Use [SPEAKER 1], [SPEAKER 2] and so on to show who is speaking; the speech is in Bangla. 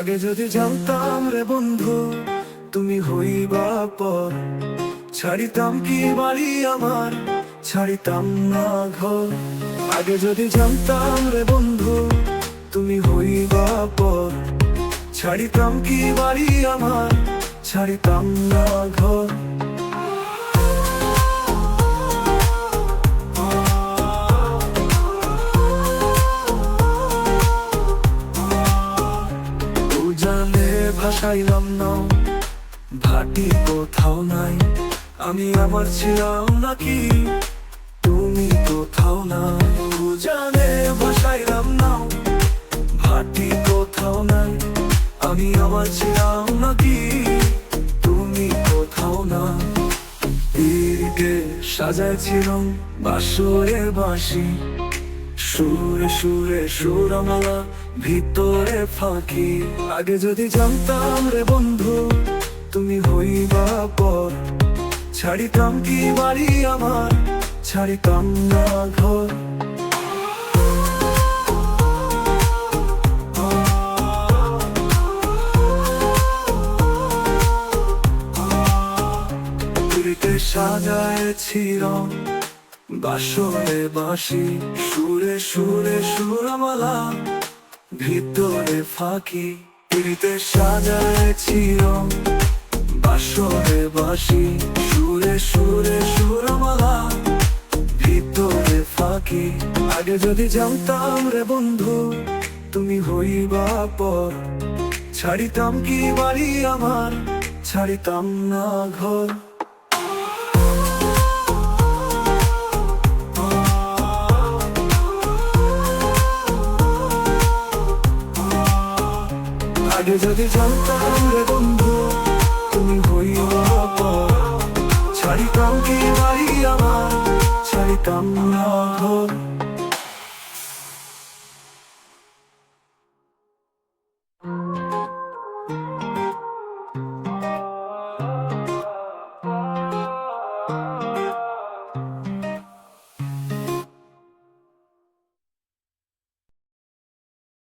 [SPEAKER 1] আগে যদি জানতাম রে বন্ধু, তুমি হইবা পর। ছাড়িতাম কি বাড়ি আমার, ছাড়িতাম না ঘর। আগে যদি জানতাম রে বন্ধু, তুমি হইবা পর। ছাড়িতাম কি বাড়ি আমার, ছাড়িতাম না ঘর। উজানে ভাসাইলাম না ভাটি কোথাও নাই, আমি আমার ছিলাম নাকি? তুমি কোথাও না উজানে ভাসাইলাম না ভাটি কোথাও নাই, আমি আমার ছিলাম নাকি? তুমি কোথাও না সাজাইছিলাম বাসরে বাঁশি। সুরে সুরে সুরমালা ভিতরে ফাঁকি। আগে যদি জানতাম রে বন্ধু, তুমি হইবা পর ছাড়িতাম কি বাড়ি আমার, ছাড়িতাম না ঘর। পুরীতে সাজাইছিল বাসরে বাঁশি সুরে সুরে সুরমালা, ভিতরে ফাঁকি পুরীতে সাজাইছিল বাসরে বাঁশি সুরে সুরে সুরমালা, ভিতরে ফাঁকি। আগে যদি জানতাম রে বন্ধু, তুমি হইবা পর। ছাড়িতাম কি বাড়ি আমার, ছাড়িতাম না ঘর। আগে যদি জানতাম রে বন্ধু তুমি হইবা পর ছাড়িতাম কি বাড়ি আমার? ছাড়িতাম না